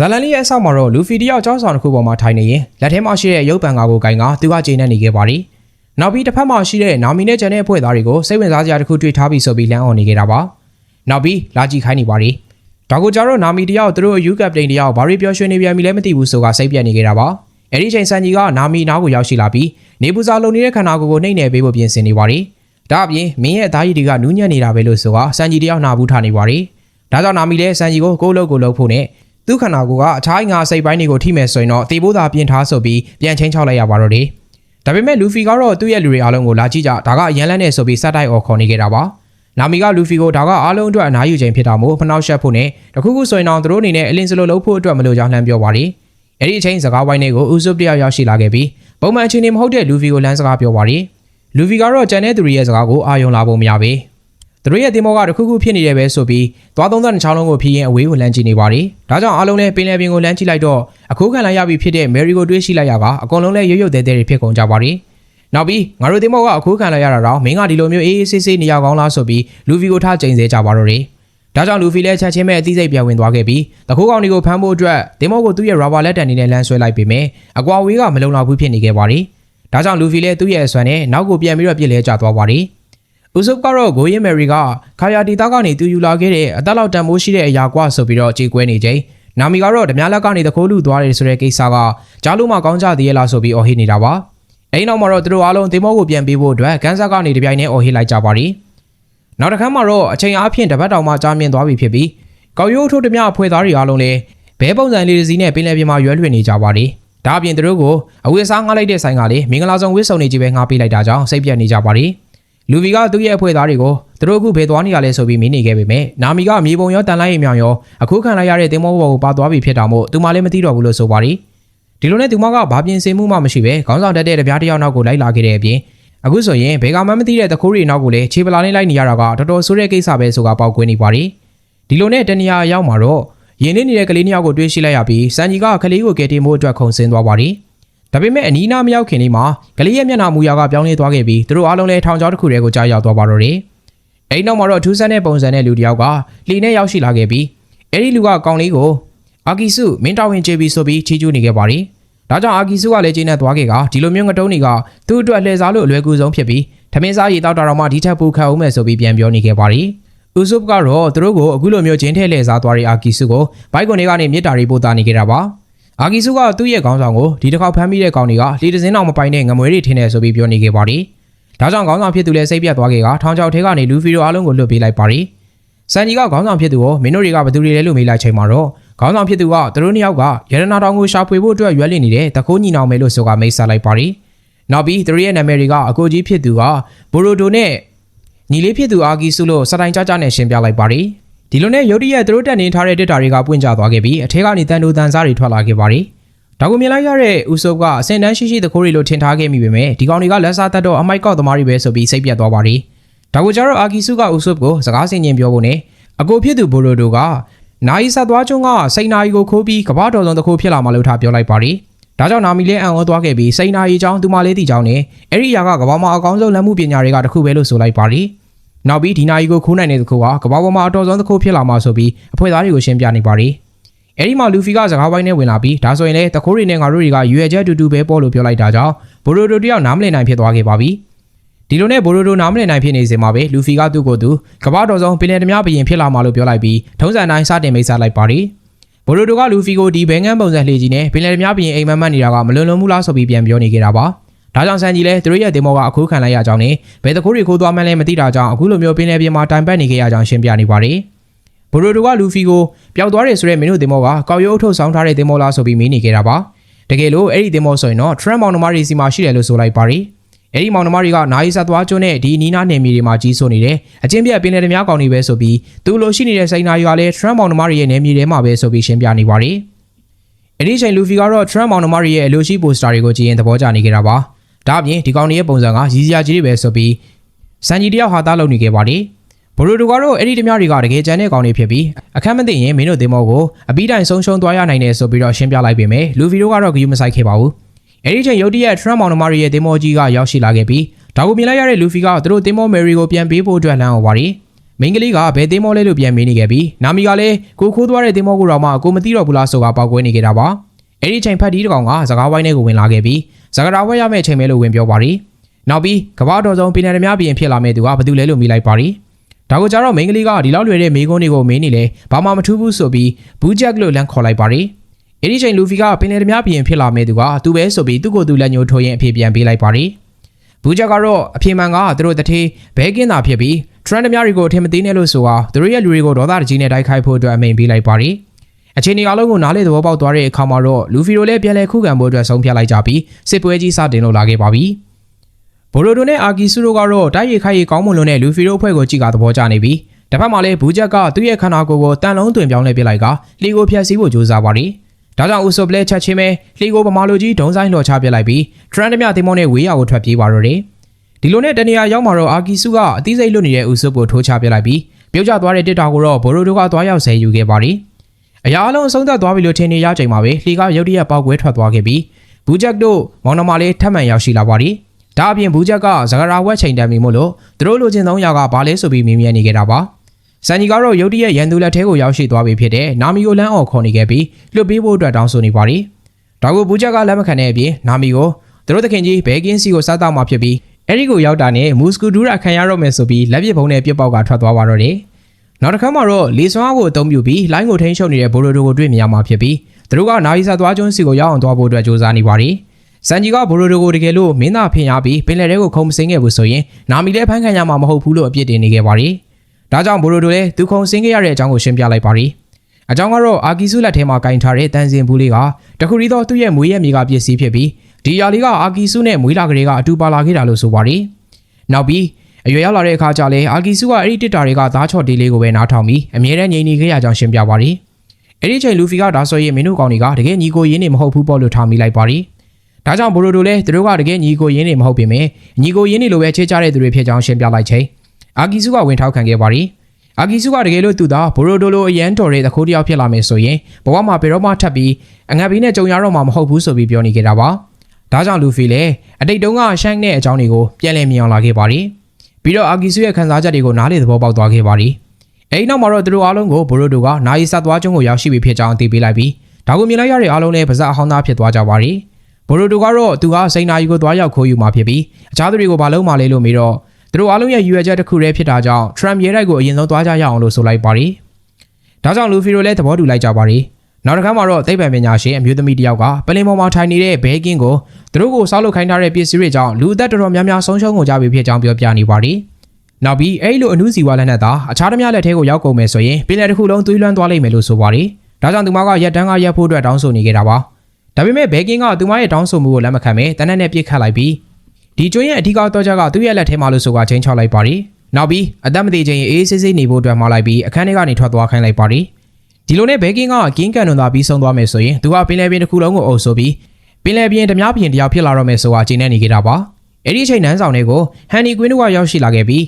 ဇာလန်လီရဲ့အဆောက်မှာတော့လူဖီတယောက်ကြောင်းဆောင်တစ်ခုပေါ်မှာထိုင်နေရင်လက်ထဲမှာရှိတဲ့ရုပ်ပံကာကိုကင်ကသူကကျေနပ်နေခဲ့ပါသည်။နောက်ပြီးတစ်ဖက်မှာရှိတဲ့နာမီနဲ့ကျန်တဲ့အဖွဲ့သားတွေကိုစိတ်ဝင်စားစရာတစ်ခုတွေ့ထားပြီးဆိုပြီးလမ်းအောင်နေခဲ့တာပါ။နောက်ပြီးလာကြည့်ခိုင်းနေပါသည်။ဒါကိုကြတော့နာမီတယောက်သူတို့ယူကပ်ပတိန်တယောက်ဘာရီပြောရွှေနေပြန်ပြီလဲမသိဘူးဆိုကစိတ်ပြက်နေခဲ့တာပါ။အဲဒီချိန်ဆန်ကြီးကနာမီနားကိုရောက်ရှိလာပြီးနေပူစာလုံနေတဲ့ခန္ဓာကိုယ်ကိုနှိမ့်နယ်ပေးဖို့ပြင်ဆင်နေပါသည်။ဒါအပြင်မင်းရဲ့အသားရည်တွေကနူးညံ့နေတာပဲလို့ဆိုကဆန်ကြီးတယောက်နာဘူးထားနေပါသည်။ဒါကြောင့်နာမီလည်းဆန်ကြီးကိုကိုယ်လုံးကိုလုံးဖို့နဲ့ သူ့ခန္ဓာကိုယ်ကအခြားငါစိတ်ပိုင်းတွေကိုထိမဲ့ဆိုရင်တော့တေဖို့သာပြင်ထားဆိုပြီးပြန်ချင်းချောက်လိုက်ရပါတော့တယ်။ဒါပေမဲ့လူဖီကတော့သူ့ရဲ့လူတွေအားလုံးကိုလာကြည့်ကြဒါကအရန်လန်းနေဆိုပြီးစက်တိုက်အော်ခေါ်နေခဲ့တာပါ။နာမီကလူဖီကိုဒါကအားလုံးအတွက်အနားယူခြင်းဖြစ်တာမို့ဖနှောက်ရှက်ဖို့နဲ့တခုခုဆိုရင်တော့သူတို့အနေနဲ့အလင်းစလိုလုပ်ဖို့အတွက်မလိုကြောင်းလှမ်းပြောပါရီ။အဲ့ဒီအချိန်စကားဝိုင်းတွေကိုဦးစုပ်တယောက်ရောက်ရှိလာခဲ့ပြီးပုံမှန်အချိန်နေမဟုတ်တဲ့လူဖီကိုလမ်းစကားပြောပါရီ။လူဖီကတော့ကြံတဲ့သူတွေရဲ့စကားကိုအာယုံလာဖို့မရပေ။ သူတို့ရဲ့တင်မောကတခုခုဖြစ်နေတယ်ပဲဆိုပြီးသွားသုံးသက်နှချောင်းလုံးကိုဖြီးရင်အဝေးကိုလမ်းကြည့်နေပါရီ။ဒါကြောင့်အားလုံးလည်းပင်လယ်ပြင်ကိုလမ်းကြည့်လိုက်တော့အခုခံလိုက်ရပြီဖြစ်တဲ့မယ်ရီကိုတွေးရှိလိုက်ရကအကုန်လုံးလည်းရွရွတ်သေးသေးတွေဖြစ်ကုန်ကြပါရီ။နောက်ပြီးငါတို့တင်မောကအခုခံလိုက်ရတာတော့မင်းကဒီလိုမျိုးအေးအေးဆေးဆေးနေရကောင်းလားဆိုပြီးလူဖီကိုထားချိန်စေကြပါတော့တယ်။ဒါကြောင့်လူဖီလည်းချက်ချင်းပဲအသိစိတ်ပြန်ဝင်သွားခဲ့ပြီးတခိုးကောင်တွေကိုဖမ်းဖို့အတွက်တင်မောကိုသူ့ရဲ့ရာဘာလက်တန်နေနဲ့လမ်းဆွဲလိုက်ပေမဲ့အကွာဝေးကမလုံလောက်ဘူးဖြစ်နေခဲ့ပါရီ။ဒါကြောင့်လူဖီလည်းသူ့ရဲ့အစွမ်းနဲ့နောက်ကိုပြန်ပြီးတော့ပြစ်လဲကျသွားပါရီ။ ဦးစုပ်ကတော့ဂိုးရင်မယ်ရီကခါယာတီတာကနေသူယူလာခဲ့တဲ့အသက်လောက်တန်မိုးရှိတဲ့အရာကွာဆိုပြီးတော့ကြေကွဲနေချိန်နာမီကတော့ဓမြလက်ကနေတခိုးလူသွားတယ်ဆိုတဲ့ကိစ္စကကြားလို့မှကောင်းကြသေးရဲ့လားဆိုပြီးအော်ဟစ်နေတာပါ။အဲဒီနောက်မှာတော့သူတို့အားလုံးတင်မောကိုပြန်ပေးဖို့အတွက်ကန်းဆက်ကနေတပြိုင်တည်းအော်ဟစ်လိုက်ကြပါရီ။နောက်တစ်ခါမှတော့အချိန်အားဖြင့်တပတ်တောင်မှကြာမြင့်သွားပြီဖြစ်ပြီးကောက်ရိုးထုတ်ဓမြအဖွဲ့သားတွေအားလုံးလည်းဘဲပုံစံလေးတစ်စီးနဲ့ပင်လယ်ပြင်မှာရွယ်လွှင့်နေကြပါရီ။ဒါအပြင်သူတို့ကိုအဝေးစားငှားလိုက်တဲ့ဆိုင်ကလေမင်္ဂလာဆောင်ဝစ်စုံနေကြီးပဲငှားပေးလိုက်တာကြောင့်စိတ်ပြတ်နေကြပါရီ။ လူဗီကသူ့ရဲ့အဖွဲ့သားတွေကိုသူတို့အခုဘယ်သွားနေရလဲဆိုပြီးမင်းနေခဲ့ပေမဲ့နာမီကမြေပုံရောတန်လိုက်ရင်မြောင်ရောအခုခံလိုက်ရတဲ့တင်မောဘောကိုပါသွားပြီဖြစ်တာမို့သူမလည်းမသိတော့ဘူးလို့ဆိုပါရီဒီလိုနဲ့သူမကဘာပြင်ဆင်မှုမှမရှိပဲခေါင်းဆောင်တက်တဲ့တပြားတစ်ယောက်နောက်ကိုလိုက်လာခဲ့တဲ့အပြင်အခုဆိုရင်ဘယ်ကမှမသိတဲ့တခိုးတွေနောက်ကိုလည်းခြေပလာနဲ့လိုက်နေရတာကတော်တော်ဆိုးတဲ့ကိစ္စပဲဆိုကပေါက်ကွင်းနေပါရီဒီလိုနဲ့တနေရာရောက်မှာတော့ရင်းနေနေတဲ့ကလေးနှစ်ယောက်ကိုတွေ့ရှိလိုက်ရပြီးစန်ကြီးကကလေးကိုကယ်တင်ဖို့အတွက်ခုန်ဆင်းသွားပါရီ ဒါပေမဲ့အနီးနားမရောက်ခင်လေးမှာကလေးရဲ့မျက်နှာမူရာကပြောင်းလဲသွားခဲ့ပြီးသူတို့အားလုံးလည်းထောင်ချောင်းတစ်ခုတည်းကိုကြားရောက်သွားပါတော့တယ်။အဲဒီနောက်မှာတော့ထူးဆန်းတဲ့ပုံစံတဲ့လူတစ်ယောက်ကလှီနဲ့ရောက်ရှိလာခဲ့ပြီးအဲဒီလူကကောင်လေးကိုအာကီစုမင်းတော်ဝင်ချေပြီးဆိုပြီးချီးကျူးနေခဲ့ပါရီ။ဒါကြောင့်အာကီစုကလည်းကျင်းနဲ့သွားခဲ့ကဒီလိုမျိုးငတုံးတွေကသူ့အတွက်လှည့်စားလို့အလွယ်ကူဆုံးဖြစ်ပြီးထမင်းစားရီတောက်တာတော့မှဒီထက်ပိုခတ်အောင်မယ်ဆိုပြီးပြန်ပြောနေခဲ့ပါရီ။ဥဆုပ်ကတော့သူတို့ကိုအခုလိုမျိုးကျင်းထဲလှည့်စားသွားတဲ့အာကီစုကိုဘိုက်ကွန်တွေကနေမြစ်တာတွေပို့တာနေခဲ့တာပါ။ အာဂီစုကသူ့ရဲ့ခေါင်းဆောင်ကိုဒီတစ်ခေါက်ဖမ်းမိတဲ့ကောင်တွေကလေတစင်းအောင်မပိုင်တဲ့ငမွေတွေထင်းနေဆိုပြီးပြောနေခဲ့ပါတယ်။ဒါကြောင့်ခေါင်းဆောင်ဖြစ်သူလည်းစိတ်ပြတ်သွားခဲ့ကထောင်ချောက်ထဲကနေလူဖီတို့အားလုံးကိုလွတ်ပေးလိုက်ပါတယ်။စန်ကြီးကခေါင်းဆောင်ဖြစ်သူကိုမင်းတို့တွေကဘသူတွေလဲလို့မေးလိုက်ချိန်မှာတော့ခေါင်းဆောင်ဖြစ်သူကသူတို့နှစ်ယောက်ကရတနာတောင်ကိုရှာဖွေဖို့အတွက်ရွက်လင့်နေတဲ့တခိုးညီနောင်မယ်လို့ဆိုကမိတ်ဆက်လိုက်ပါတယ်။နောက်ပြီးသူတို့ရဲ့နာမည်တွေကအကိုကြီးဖြစ်သူကဘိုရိုဒိုနဲ့ညီလေးဖြစ်သူအာဂီစုလို့စတိုင်ကြကြနဲ့ရှင်းပြလိုက်ပါတယ်။ ဒီလိုနဲ့ယုတ်တိရဲ့သူတို့တက်နေထားတဲ့တက်တာတွေကပွင့်ကျသွားခဲ့ပြီးအထက်ကနေတန်တူတန်စားတွေထွက်လာခဲ့ပါတယ်။ဒါကိုမြင်လိုက်ရတဲ့ဦးစုပ်ကအစင်တန်းရှိရှိသခိုးတွေလိုထင်ထားခဲ့မိပေမဲ့ဒီကောင်တွေကလက်စားတတ်တော့အမိုက်ကောက်သမားတွေပဲဆိုပြီးစိတ်ပြတ်သွားပါတယ်။ဒါကိုကြတော့အာကီစုကဦးစုပ်ကိုစကားဆင်ခြင်ပြောဖို့နဲ့အကိုဖြစ်သူဘိုလိုဒိုကနိုင်ဆက်သွားချုံကစိန်နာရီကိုခိုးပြီးကဘာတော်စုံသခိုးဖြစ်လာမှလို့ထားပြောလိုက်ပါတယ်။ဒါကြောင့်နာမီလေးအံ့ဩသွားခဲ့ပြီးစိန်နာရီကြောင့်သူမလေးတီကြောင့်နဲ့အဲ့ဒီအရာကကဘာမှာအကောင်းဆုံးလက်မှုပညာတွေကတခုပဲလို့ဆိုလိုက်ပါတယ်။ နောက်ပြီးဒီနာရီကိုခိုးနိုင်တဲ့သခိုးကကဘာပေါ်မှာအတော်ဆုံးသခိုးဖြစ်လာမှဆိုပြီးအဖွဲ့သားတွေကိုရှင်းပြနေပါတယ်။အဲ့ဒီမှာလူဖီကစကားပိုင်းနဲ့ဝင်လာပြီးဒါဆိုရင်လည်းတခိုးတွေနဲ့ငါတို့တွေကရွယ်ချက်တူတူပဲပေါ်လို့ပြောလိုက်တာကြောင့်ဘိုရိုဒိုတယောက်နားမလည်နိုင်ဖြစ်သွားခဲ့ပါပြီ။ဒီလိုနဲ့ဘိုရိုဒိုနားမလည်နိုင်ဖြစ်နေစဉ်မှာပဲလူဖီကသူ့ကိုယ်သူကဘာတော်ဆုံးပင်လယ်သမားဘရင်ဖြစ်လာမှလို့ပြောလိုက်ပြီးထုံးစံတိုင်းစတင်မိတ်ဆက်လိုက်ပါတယ်။ဘိုရိုဒိုကလူဖီကိုဒီဘဲငန်းပုံစံလှေကြီးနဲ့ပင်လယ်သမားဘရင်အိမ်မက်မက်နေတာကမလွန်လွန်မှုလားဆိုပြီးပြန်ပြောနေကြတာပါ။ ဒါကြောင့်ဆန်ကြီးလဲသူတို့ရဲ့ဒေမောကအခုခံလိုက်ရကြောင်းနဲ့ဘယ်တခိုးတွေခိုးသွားမှန်းလဲမသိတာကြောင့်အခုလိုမျိုးပင်လယ်ပြင်မှာတိုင်ပတ်နေခဲ့ရကြောင်းရှင်းပြနေပါတယ်။ဘိုရိုဒိုကလူဖီကိုပျောက်သွားတယ်ဆိုတဲ့မင်းတို့ဒေမောကကောက်ရုပ်အထုတ်ဆောင်ထားတဲ့ဒေမောလားဆိုပြီးမေးနေကြတာပါ။တကယ်လို့အဲ့ဒီဒေမောဆိုရင်တော့ Trump မောင်နှမတွေစီမှာရှိတယ်လို့ဆိုလိုက်ပါတယ်။အဲ့ဒီမောင်နှမတွေကနိုင်ဆက်သွားကျွန်းနဲ့ဒီနီးနားနယ်မြေတွေမှာကြီးစိုးနေတယ်။အချင်းပြပင်လယ်ဓမြကောင်တွေပဲဆိုပြီးသူလိုရှိနေတဲ့စိန်နာရီကလည်း Trump မောင်နှမတွေရဲ့နယ်မြေထဲမှာပဲဆိုပြီးရှင်းပြနေပါတယ်။အဲ့ဒီချိန်လူဖီကတော့ Trump မောင်နှမတွေရဲ့အလိုရှိပိုစတာတွေကိုကြည့်ရင်သဘောကျနေကြတာပါ။ ဒါအပြင်ဒီကောင်တွေရဲ့ပုံစံကရည်စရာကြီးတွေပဲဆိုပြီးစန်ကြီးတယောက်ဟာသားလုပ်နေခဲ့ပါတယ်။ဘိုရိုဒိုကတော့အဲ့ဒီဓမြတွေကတကယ်ကြမ်းတဲ့ကောင်တွေဖြစ်ပြီးအခက်မသိရင်မင်းတို့ဒေမောကိုအပီးတိုင်ဆုံးရှုံးသွားရနိုင်တယ်ဆိုပြီးတော့ရှင်းပြလိုက်ပေမဲ့လူဖီတို့ကတော့ဂယူမဆိုင်ခဲ့ပါဘူး။အဲ့ဒီချိန်ရုတ်တရက် Trump မောင်နှမတွေရဲ့ဒေမောကြီးကရောက်ရှိလာခဲ့ပြီးဒါကိုမြင်လိုက်ရတဲ့လူဖီကသူတို့ဒေမောမယ်ရီကိုပြန်ပေးဖို့အတွက်လမ်းအောင်ပါရီ။မိန်းကလေးကဘယ်သင်းမောလဲလို့ပြန်မေးနေခဲ့ပြီးနာမီကလည်းကိုခိုးသွားတဲ့သင်းမောကိုတော့မှကိုမသိတော့ဘူးလားဆိုတာပောက်ကွဲနေခဲ့တာပါအဲ့ဒီချိန်ဖတ်ဒီတကောင်ကစကားဝိုင်းထဲကိုဝင်လာခဲ့ပြီး စကားဝဲရမယ့်အချိန်ပဲလို့ဝင်ပြောပါရီနောက်ပြီးကမ္ဘာတော်ဆုံးပင်နယ်ဓမြပြင်ဖြစ်လာမဲ့သူကဘယ်သူလဲလို့မိလိုက်ပါရီဒါကိုကြတော့မိန်းကလေးကဒီလောက်လွယ်တဲ့မိကုန်းတွေကိုမင်းနေလေဘာမှမထူးဘူးဆိုပြီးဘူးဂျက်လို့လမ်းခေါ်လိုက်ပါရီအဲ့ဒီချိန်လူဖီကပင်နယ်ဓမြပြင်ဖြစ်လာမဲ့သူကသူပဲဆိုပြီးသူ့ကိုယ်သူလက်ညှိုးထိုးရင်အဖေပြန်ပေးလိုက်ပါရီဘူးဂျက်ကတော့အဖေမှန်ကသူတို့တထေးဘဲကင်းတာဖြစ်ပြီးထရန်ဓမြတွေကိုအထင်မသေးနဲ့လို့ဆိုတာသူတို့ရဲ့လူတွေကိုဒေါသတကြီးနဲ့တိုက်ခိုက်ဖို့အတွက်အမိန်ပေးလိုက်ပါရီ အချိန်ဒီအလုံးကိုနားလေသဘောပေါက်သွားတဲ့အခါမှာတော့လူဖီတို့လည်းပြန်လည်ခုခံဖို့အတွက်ဆုံးဖြတ်လိုက်ကြပြီးစစ်ပွဲကြီးစတင်လို့လာခဲ့ပါပြီ။ဘိုရိုဒိုနဲ့အာကီဆူတို့ကတော့တိုက်ရိုက်ခိုက်ရိုက်ကောင်းမွန်လွန်တဲ့လူဖီတို့အဖွဲ့ကိုကြည့်ကသဘောကျနေပြီးတစ်ဖက်မှာလည်းဘူးချက်ကသူ့ရဲ့ခန္ဓာကိုယ်ကိုတန်လုံးတွင်ပြောင်းလဲပစ်လိုက်ကလီကိုဖျက်ဆီးဖို့ကြိုးစားပါရီ။ဒါကြောင့်ဦးဆိုပလက်ချက်ချင်းပဲလီကိုပမာလိုကြီးဒုံဆိုင်လှော်ချပစ်လိုက်ပြီးထရန်ဒမြတင်မောနဲ့ဝေးရကိုထွက်ပြေးပါတော့တယ်။ဒီလိုနဲ့တနေရာရောက်မှာတော့အာကီဆူကအသီးစိတ်လွတ်နေတဲ့ဦးဆုကိုထိုးချပစ်လိုက်ပြီးပြုတ်ကျသွားတဲ့တစ်တာကိုတော့ဘိုရိုဒိုကသွားရောက်ဆဲယူခဲ့ပါရီ။ အရာအလုံးအဆုံးသတ်သွားပြီလို့ထင်နေရချိန်မှာပဲလှီကရုတ်တရက်ပေါက်ကွဲထွက်သွားခဲ့ပြီးဘူးချက်တို့မောင်နှမလေးထပ်မံရောက်ရှိလာပါသည်။ဒါအပြင်ဘူးချက်ကဇဂရာဝက်ချိန်တန်ပြီမို့လို့သူတို့လိုချင်သုံးရာကဘာလဲဆိုပြီးမြင်မြင်နေကြတာပါ။စန်ကြီးကတော့ရုတ်တရက်ရန်သူလက်ထဲကိုရောက်ရှိသွားပြီဖြစ်တဲ့နာမီကိုလမ်းအော်ခေါ်နေခဲ့ပြီးလွတ်ပေးဖို့အတွက်တောင်းဆိုနေပါသည်။ဒါကိုဘူးချက်ကလက်မခံတဲ့အပြင်နာမီကိုသူတို့သခင်ကြီးဘဲကင်းစီကိုစားတော့မှဖြစ်ပြီးအဲ့ဒီကိုရောက်တာနဲ့မူစကူဒူရာခံရတော့မယ်ဆိုပြီးလက်ပစ်ပုံးနဲ့ပြစ်ပေါက်ကထွက်သွားပါတော့တယ်။ နောက်တစ်ခါမှတော့လေစွမ်းအားကိုအသုံးပြုပြီးလိုင်းကိုထိန်းချုပ်နေတဲ့ဘိုရိုဒိုကိုတွေ့မြင်ရမှာဖြစ်ပြီးသူတို့ကနာရီစာသွားကျွန်းစီကိုရောက်အောင်သွားဖို့အတွက်ကြိုးစားနေပါတယ်။စန်ဂျီကဘိုရိုဒိုကိုတကယ်လို့မင်းသားဖင်ရပြီးပင်လယ်ထဲကိုခုံမစင်းခဲ့ဘူးဆိုရင်နာမီလည်းဖမ်းခံရမှာမဟုတ်ဘူးလို့အပြစ်တင်နေခဲ့ပါတယ်။ဒါကြောင့်ဘိုရိုဒိုလည်းသူခုံစင်းခဲ့ရတဲ့အကြောင်းကိုရှင်းပြလိုက်ပါတယ်။အကြောင်းကတော့အာကီစုလက်ထဲမှာကင်ထားတဲ့တန်စင်ဘူးလေးကတခုရီတော့သူ့ရဲ့မွေးရမြေကပစ္စည်းဖြစ်ပြီးဒီຢာလေးကအာကီစုနဲ့မွေးလာကလေးကအတူပါလာခဲ့တာလို့ဆိုပါတယ်။နောက်ပြီး အရွယ်ရောက်လာတဲ့အခါကျလဲအာကီစုကအဲ့ဒီတစ်တာတွေကသားချော့တေးလေးကိုပဲနားထောင်ပြီးအမြဲတမ်းငြိမ်နေခဲ့ရကြောင်းရှင်းပြပါတယ်။အဲ့ဒီချိန်လူဖီကဒါဆိုရင်မင်းတို့ကောင်တွေကတကယ်ညီကိုရင်းနေမဟုတ်ဘူးပေါ့လို့ထားမိလိုက်ပါတယ်။ဒါကြောင့်ဘိုရိုဒိုလည်းသူတို့ကတကယ်ညီကိုရင်းနေမဟုတ်ပေမဲ့ညီကိုရင်းနေလိုပဲချေချတဲ့သူတွေဖြစ်ကြောင်းရှင်းပြလိုက်ချိန်အာကီစုကဝင်ထောက်ခံခဲ့ပါတယ်။အာကီစုကတကယ်လို့သူသာဘိုရိုဒိုလိုအရန်တော်တဲ့တခိုးတယောက်ဖြစ်လာမယ်ဆိုရင်ဘဝမှာဘယ်တော့မှထပ်ပြီးအငတ်ဘီနဲ့ကြုံရတော့မှာမဟုတ်ဘူးဆိုပြီးပြောနေခဲ့တာပါ။ဒါကြောင့်လူဖီလည်းအတိတ်တုန်းကရှိုင်းတဲ့အကြောင်းတွေကိုပြန်လည်မြင်အောင်လာခဲ့ပါတယ်။ ပြီးတော့အာကီစုရဲ့ခန်းစားချက်တွေကိုနားလေသဘောပေါက်သွားခဲ့ပါသည်။အဲဒီနောက်မှာတော့သူတို့အားလုံးကိုဘိုရိုဒိုကနိုင်ဆက်သွားကျွန်းကိုရောက်ရှိပြီဖြစ်ကြောင်းအသိပေးလိုက်ပြီးဒါကိုမြင်လိုက်ရတဲ့အားလုံးလည်းပါဇက်အဟောင်းသားဖြစ်သွားကြပါသည်။ဘိုရိုဒိုကတော့သူကစိန်နာကြီးကိုသွားရောက်ခိုးယူမှာဖြစ်ပြီးအခြားသူတွေကိုဘာလို့မှလဲလို့မေးတော့သူတို့အားလုံးရဲ့ယူရချက်တစ်ခုတည်းဖြစ်တာကြောင့်ထရမ်ရဲတိုက်ကိုအရင်ဆုံးသွားကြရအောင်လို့ဆိုလိုက်ပါသည်။ဒါကြောင့်လူဖီတို့လည်းသဘောတူလိုက်ကြပါသည်။ နောက်တစ်ခါမှာတော့သိပ္ပံပညာရှင်အမျိုးသမီးတစ်ယောက်ကပလင်ပေါ်မှာထိုင်နေတဲ့ဘဲကင်းကိုသူတို့ကိုစောက်လုပ်ခိုင်းထားတဲ့ပစ္စည်းတွေကြောင့်လူအသက်တော်တော်များများဆုံးရှုံးကုန်ကြပြီဖြစ်ကြောင်းပြောပြနေပါသည်။နောက်ပြီးအဲ့လိုအနုစီဝါလက်နဲ့သာအခြားသမျှလက်ထဲကိုရောက်ကုန်မယ်ဆိုရင်ပင်လယ်တစ်ခုလုံးသွေးလွှမ်းသွားလိမ့်မယ်လို့ဆိုပါတယ်။ဒါကြောင့်သူမကရက်တန်းကရက်ဖို့အတွက်တောင်းဆိုနေကြတာပါ။ဒါပေမဲ့ဘဲကင်းကသူမရဲ့တောင်းဆိုမှုကိုလက်မခံဘဲတနက်နဲ့ပြစ်ခတ်လိုက်ပြီးဒီကျွန်းရဲ့အထူးကတော့ကြကသူ့ရဲ့လက်ထဲမှာလို့ဆိုကချင်းချောက်လိုက်ပါတယ်။နောက်ပြီးအသက်မသေးခြင်းအေးဆေးဆေးနေဖို့အတွက်မှားလိုက်ပြီးအခန်းထဲကနေထွက်သွားခိုင်းလိုက်ပါတယ်။ ဒီလိုနဲ့ဘဲကင်းကကင်းကန်လွန်သွားပြီးဆုံးသွားမယ်ဆိုရင်သူကပင်လယ်ပြင်တစ်ခုလုံးကိုအုပ်ဆိုပြီးပင်လယ်ပြင်ဓမြပြင်တယောက်ဖြစ်လာတော့မယ်ဆိုတာကျင်းနေနေကြတာပါ။အဲ့ဒီအချိန်နန်းဆောင်တွေကိုဟန်နီကွင်းတို့ကရောက်ရှိလာခဲ့ပြီး